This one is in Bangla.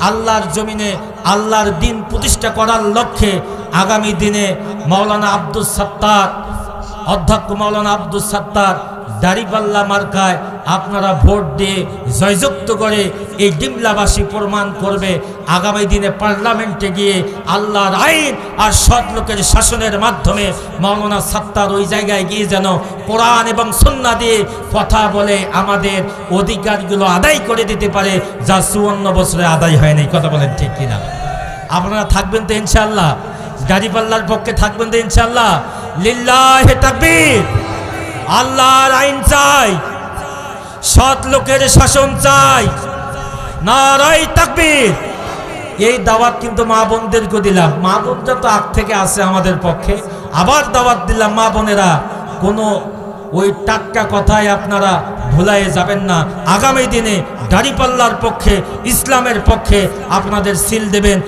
আল্লাহর জমিনে আল্লাহর দিন প্রতিষ্ঠা করার লক্ষ্যে আগামী দিনে মৌলানা আব্দুল সত্তার, অধ্যক্ষ মৌলানা আব্দুল সত্তার দাড়িপাল্লা মার্কায় আপনারা ভোট দিয়ে জয়যুক্ত করে এই ডিমলাবাসী প্রমাণ করবে। আগামী দিনে পার্লামেন্টে গিয়ে আল্লাহর আইন আর সৎ লোকের শাসনের মাধ্যমে মাওলানা সত্তার ওই জায়গায় গিয়ে যেন কোরআন এবং সন্না দিয়ে কথা বলে আমাদের অধিকারগুলো আদায় করে দিতে পারে, যা চুয়ান্ন বছরে আদায় হয়নি কথা বলেন ঠিক কিনা? আপনারা থাকবেন তো ইনশাল্লাহ দাড়িপাল্লার পক্ষে থাকবেন তো ইনশাল্লাহ লিল্লাহে তাকবীর! আল্লাহর আইন চাই, সৎ লোকের শাসন চাই। নারাই তাকবীর। এই দাওয়াত কিন্তু মা বোনদেরকে দিলাম। মা বোনটা তো আগ থেকে আছে আমাদের পক্ষে। আবার দাওয়াত দিলাম মা বোনেরা। কোনো ওই টাটকা কথায় আপনারা ভুলাই যাবেন না। আগামী দিনে দাড়িপাল্লার পক্ষে, ইসলামের পক্ষে আপনাদের সিল দেবেন।